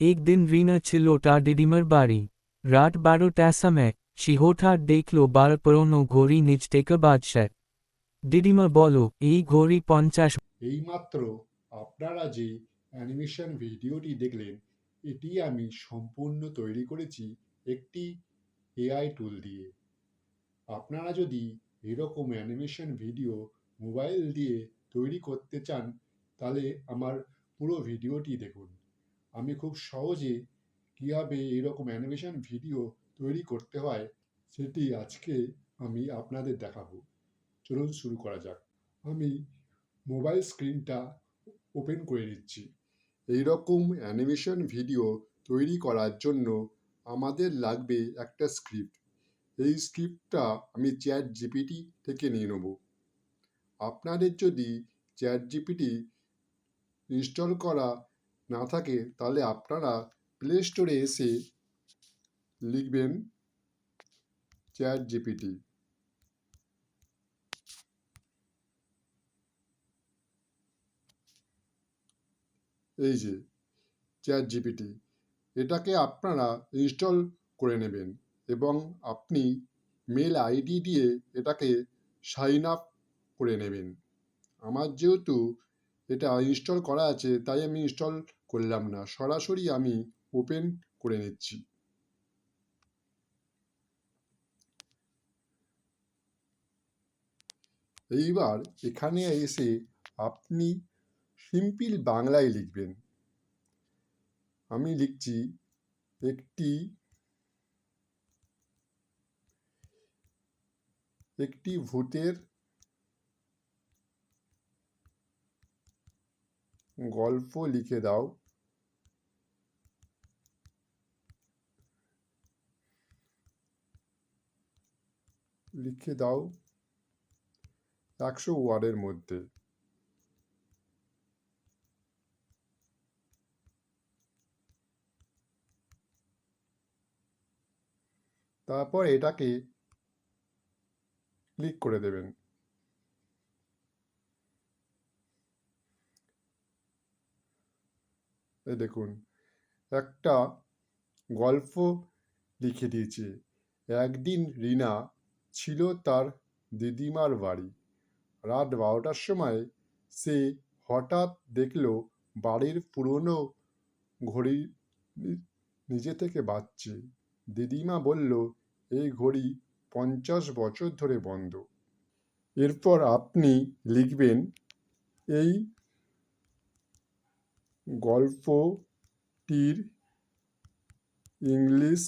একদিন রিনা ছিল টা দিদিমার বাড়ি রাত বারোটা সময় সে হঠাৎ দেখল বার পুরনো ঘড়ি নিজ থেকে বাদশাহ দিদিমা বলো এই ঘড়ি পঞ্চাশ এইমাত্র আপনারা যে অ্যানিমেশন ভিডিওটি দেখলেন, এটি আমি সম্পূর্ণ তৈরি করেছি একটি এআই টুল দিয়ে। আপনারা যদি এরকম অ্যানিমেশন ভিডিও মোবাইল দিয়ে তৈরি করতে চান, তাহলে আমার পুরো ভিডিওটি দেখুন। আমি খুব সহজে কীভাবে এরকম অ্যানিমেশন ভিডিও তৈরি করতে হয় সেটি আজকে আমি আপনাদের দেখাবো। চলুন শুরু করা যাক। আমি মোবাইল স্ক্রিনটা ওপেন করে নিচ্ছি। এই রকম অ্যানিমেশন ভিডিও তৈরি করার জন্য আমাদের লাগবে একটা স্ক্রিপ্ট এই স্ক্রিপ্টটা আমি চ্যাট জিপিটি থেকে নিয়ে নেব। আপনাদের যদি চ্যাট জিপিটি ইনস্টল করা না থাকে, তাহলে আপনারা প্লে স্টোরে এসে লিখবেন চ্যাট জিপিটি এই যে চ্যাট জিপিটি এটাকে আপনারা ইনস্টল করে নেবেন এবং আপনি মেল আইডি দিয়ে এটাকে সাইন আপ করে নেবেন। আমার যেহেতু এটা ইনস্টল করা আছে, তাই আমি ইনস্টল করলাম না। সরাসরি আমি ওপেন করে নিচ্ছি। এইবার এখানে এসে আপনি সিম্পল বাংলায় লিখবেন। আমি লিখছি একটি একটি ভূতের গল্প লিখে দাও। লিখে দাও একশো ওয়ার্ডের মধ্যে। তারপর এটাকে ক্লিক করে দেবেন। এই দেখুন, একটা গল্প লিখে দিয়েছে। একদিন রিনা ছিল তার দিদিমার বাড়ি। রাত বারোটার সময় সে হঠাৎ দেখল বাড়ির পুরনো ঘড়ি নিজে থেকে বাজছে। দিদিমা বলল, এই ঘড়ি পঞ্চাশ বছর ধরে বন্ধ। এরপর আপনি লিখবেন, এই গল্পটির ইংলিশ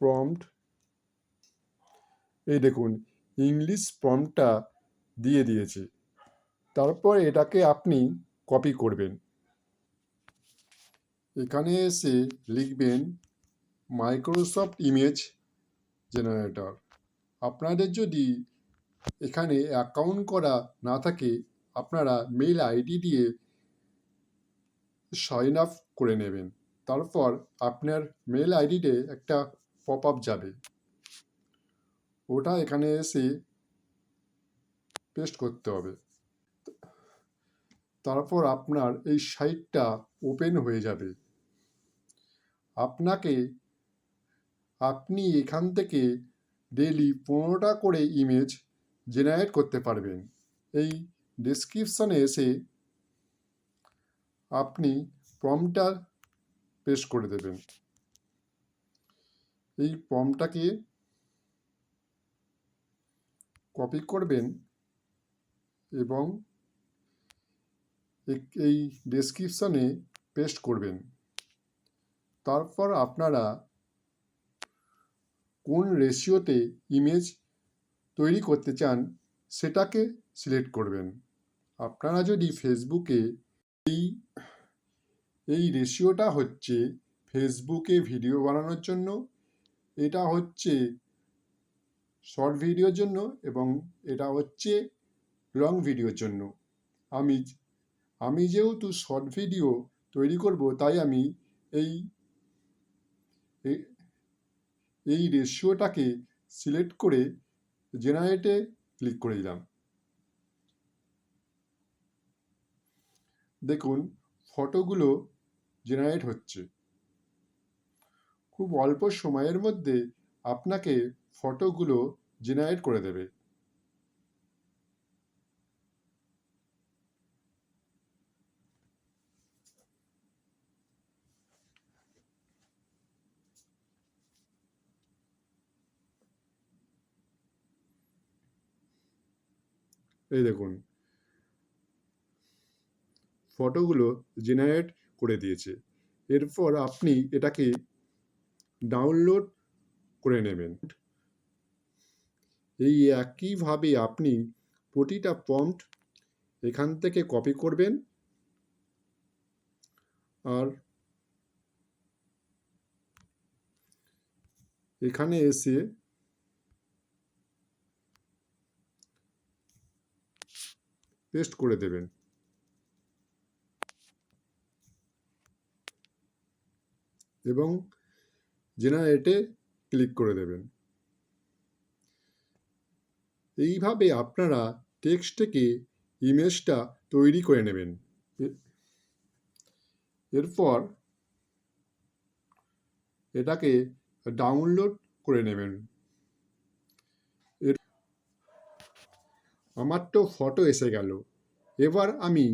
প্রম্পট, এই দেখুন, ইংলিশ প্রম্পটটা দিয়ে দিয়েছে। তারপর এটাকে আপনি কপি করবেন। এখানে এসে লিখবেন, মাইক্রোসফট ইমেজ জেনারেটর। আপনাদের যদি এখানে অ্যাকাউন্ট করা না থাকে, আপনারা মেল আইডি দিয়ে সাইন আপ করে নেবেন। তারপর আপনার মেল আইডিতে একটা পপ আপ যাবে। ওটা এখানে এসে পেস্ট করতে হবে। তারপর আপনার এই সাইটটা ওপেন হয়ে যাবে। আপনাকে, আপনি এখান থেকে ডেলি পনেরোটা করে ইমেজ জেনারেট করতে পারবেন। এই ডেসক্রিপশনে এসে আপনি প্রমটা পেস্ট করে দেবেন। এই প্রমটাকে কপি করবেন এবং এই ডেসক্রিপশনে পেস্ট করবেন। তারপর আপনারা কোন রেশিওতে ইমেজ তৈরি করতে চান সেটাকে সিলেক্ট করবেন। আপনারা যদি ফেসবুকে এই এই রেশিওটা হচ্ছে ফেসবুকে ভিডিও বানানোর জন্য, এটা হচ্ছে শর্ট ভিডিওর জন্য এবং এটা হচ্ছে লং ভিডিওর জন্য। আমি আমি যেহেতু শর্ট ভিডিও তৈরি করব, তাই আমি এই এই রেশিওটাকে সিলেক্ট করে জেনারেটে ক্লিক করে দিলাম। দেখুন ফটোগুলো জেনারেট হচ্ছে। খুব অল্প সময়ের মধ্যে আপনাকে ফটোগুলো জেনারেট করে দেবে। এই দেখুন। ফটোগুলো জেনারেট করে দিয়েছে। এরপর আপনি এটাকে ডাউনলোড করে নেবেন। এই একইভাবে আপনি প্রতিটা প্রম্পট এখান থেকে কপি করবেন। আর এখানে এসে পেস্ট করে দেবেন। এবং জেনারেটে ক্লিক করে দেবেন। এইভাবে আপনারা টেক্সট থেকে ইমেজটা তৈরি করে নেবেন। এরপর এটাকে ডাউনলোড করে নেবেন। আমার তো ফটো এসে গেল। এবার আমি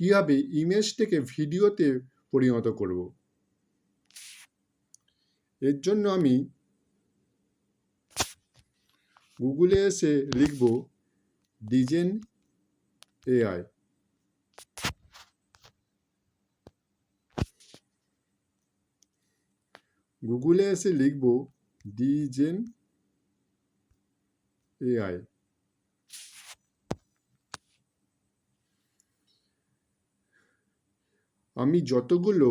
কীভাবে ইমেজটাকে ভিডিওতে পরিণত করব? এর জন্য আমি গুগলে এসে লিখব ডিজেন এআই। গুগলে এসে লিখব ডিজেন এআই। আমি যতগুলো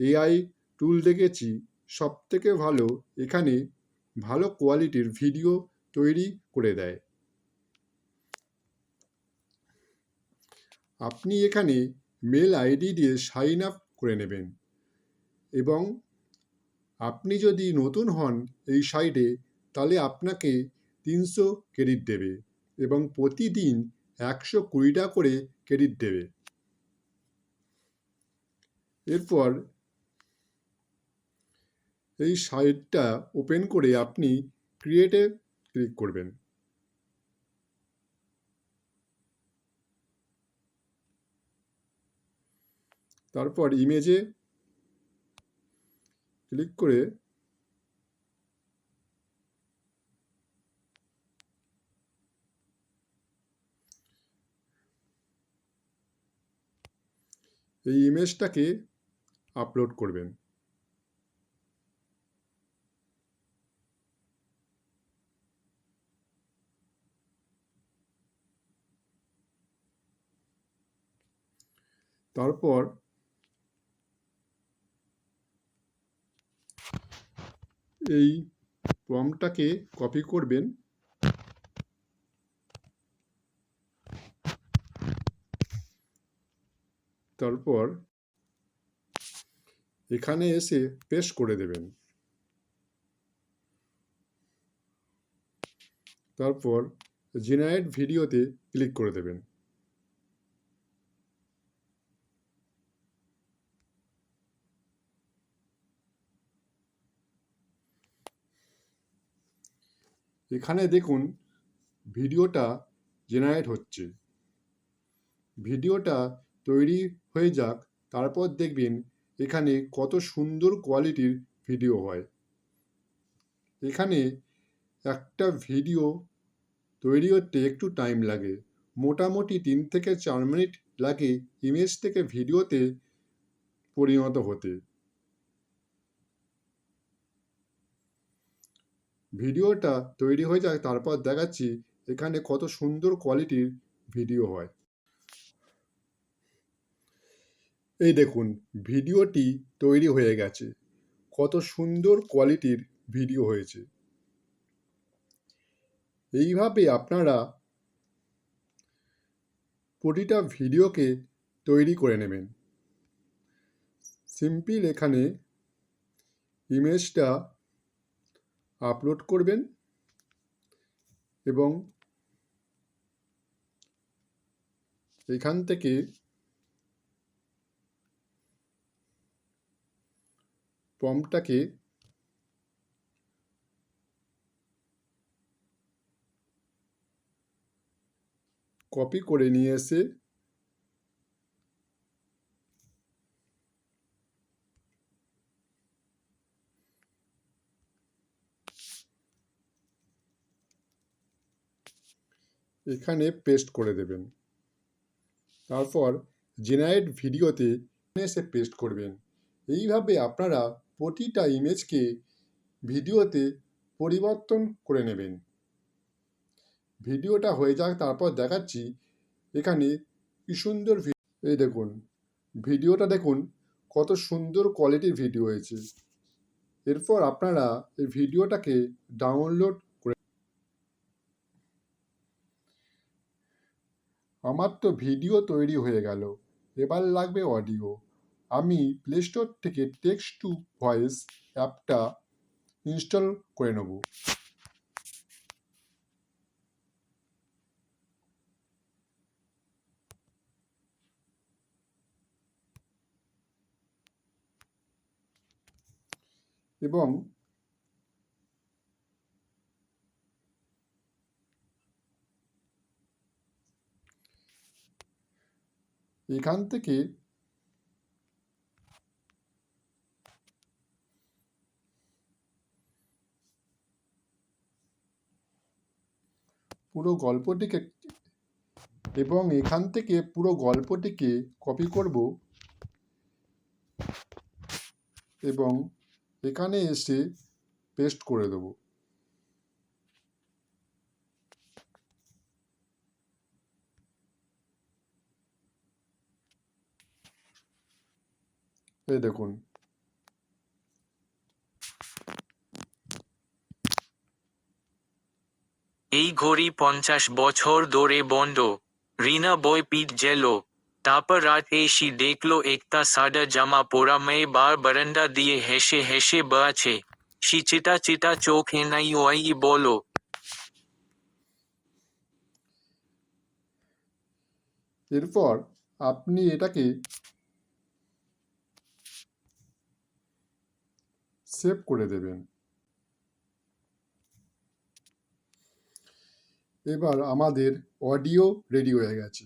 এআই টুল দেখেছি সব থেকে ভালো এখানে ভালো কোয়ালিটির ভিডিও তৈরি করে দেয়। আপনি এখানে মেল আইডি দিয়ে সাইন আপ করে নেবেন এবং আপনি যদি নতুন হন এই সাইটে তাহলে আপনাকে তিনশো ক্রেডিট দেবে এবং প্রতিদিন একশো কুড়িটা করে ক্রেডিট দেবে। এরপর এই সাইটটা ওপেন করে আপনি ক্রিয়েটে ক্লিক করবেন। তারপর ইমেজে ক্লিক করে এই ইমেজটাকে আপলোড করবেন। তারপর এই প্রমটাকে কপি করবেন। তারপর এখানে এসে পেস্ট করে দেবেন। তারপর জেনারেট ভিডিওতে ক্লিক করে দেবেন। এখানে দেখুন ভিডিওটা জেনারেট হচ্ছে। ভিডিওটা তৈরি হয়ে যাক, তারপর দেখবেন এখানে কত সুন্দর কোয়ালিটির ভিডিও হয়। এখানে একটা ভিডিও তৈরি হতে একটু টাইম লাগে। মোটামুটি তিন থেকে চার মিনিট লাগে ইমেজ থেকে ভিডিওতে পরিণত হতে। ভিডিওটা তৈরি হয়ে যায়, তারপর দেখাচ্ছি এখানে কত সুন্দর কোয়ালিটির ভিডিও হয়। এই দেখুন, ভিডিওটি তৈরি হয়ে গেছে। কত সুন্দর কোয়ালিটির ভিডিও হয়েছে। এইভাবে আপনারা প্রতিটা ভিডিওকে তৈরি করে নেবেন। সিম্পল এখানে ইমেজটা আপলোড করবেন এবং এখান থেকে প্রম্পটটাকে কপি করে নিয়ে এসে এখানে পেস্ট করে দেবেন। তারপর জেনারেট ভিডিওতে এসে পেস্ট করবেন। এইভাবে আপনারা প্রতিটা ইমেজকে ভিডিওতে পরিবর্তন করে নেবেন। ভিডিওটা হয়ে যাক, তারপর দেখাচ্ছি এখানে কি সুন্দর এই দেখুন, ভিডিওটা দেখুন, কত সুন্দর কোয়ালিটির ভিডিও হয়েছে। এরপর আপনারা এই ভিডিওটাকে ডাউনলোড করে আমার তো ভিডিও তৈরি হয়ে গেল। এবার লাগবে অডিও। আমি প্লে স্টোর থেকে টেক্সট টু ভয়েস অ্যাপটা ইনস্টল করে নেব। এবং এখান থেকে পুরো গল্পটিকে এবং এখান থেকে পুরো গল্পটিকে কপি করব এবং এখানে এসে পেস্ট করে দেব। এই দেখুন। এই ঘড়ি পঞ্চাশ বছর ধরে বন্ধ। রিনা বই পিট জেল। তারপর রাত এসি দেখল একটা সাদা জামা পরা মেয়ে বার বারান্দা দিয়ে হেসে হেসে বেড়াচ্ছে সি চিতা চিতা চোখ এনাই ওয়াই বলো। এরপর আপনি এটাকে সেভ করে দেবেন। এবার আমাদের অডিও রেডি হয়ে গেছে।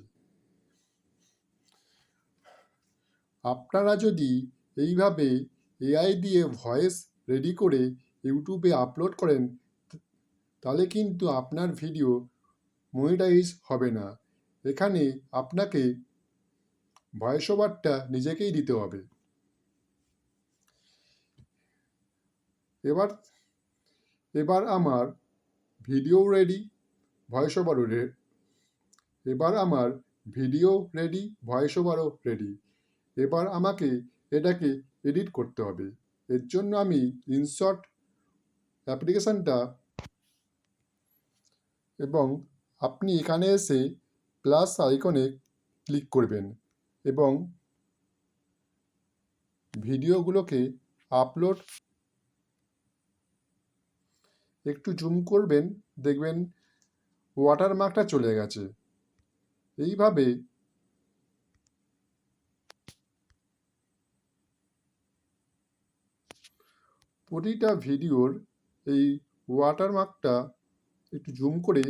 আপনারা যদি এইভাবে এআই দিয়ে ভয়েস রেডি করে ইউটিউবে আপলোড করেন, তাহলে কিন্তু আপনার ভিডিও মনিটাইজ হবে না। এখানে আপনাকে ভয়েস ওভারটা নিজেকেই দিতে হবে। এবার এবার আমার ভিডিও রেডি ভয়েস ওভারও এবার আমার ভিডিও রেডি ভয়েস ওভারও রেডি এবার আমাকে এটাকে এডিট করতে হবে। এর জন্য আমি ইনশর্ট অ্যাপ্লিকেশানটা এবং আপনি এখানে এসে প্লাস আইকনে ক্লিক করবেন এবং ভিডিওগুলোকে আপলোড একটু জুম করবেন, দেখবেন ওয়াটারমার্কটা চলে গেছে। এইভাবে প্রতিটা ভিডিওর এই ওয়াটারমার্কটা একটু জুম করে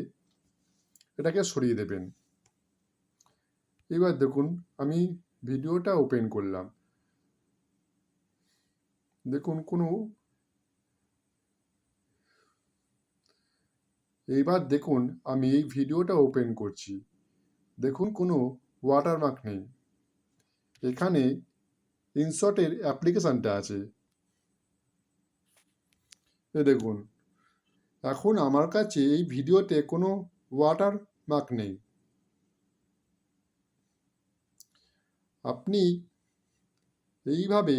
এটাকে সরিয়ে দেবেন। এবার দেখুন, আমি ভিডিওটা ওপেন করলাম। দেখুন কোনো এইবার দেখুন, আমি এই ভিডিওটা ওপেন করছি। দেখুন, কোনো ওয়াটারমার্ক নেই। এখানে ইনশটের অ্যাপ্লিকেশানটা আছে। এ দেখুন, এখন আমার কাছে এই ভিডিওতে কোনো ওয়াটার মার্ক নেই। আপনি এইভাবে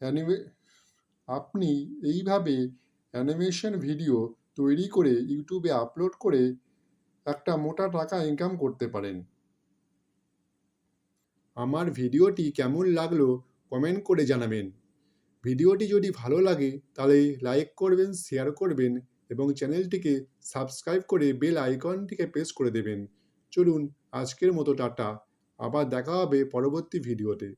অ্যানিমে আপনি এইভাবে অ্যানিমেশন ভিডিও তৈরি করে ইউটিউবে আপলোড করে একটা মোটা টাকা ইনকাম করতে পারেন। আমার ভিডিওটি কেমন লাগল কমেন্ট করে জানাবেন। ভিডিওটি যদি ভালো লাগে তাহলে লাইক করবেন শেয়ার করবেন এবং চ্যানেলটিকে সাবস্ক্রাইব করে বেল আইকনটিকে প্রেস করে দেবেন। চলুন আজকের মতো টাটা, আবার দেখা হবে পরবর্তী ভিডিওতে।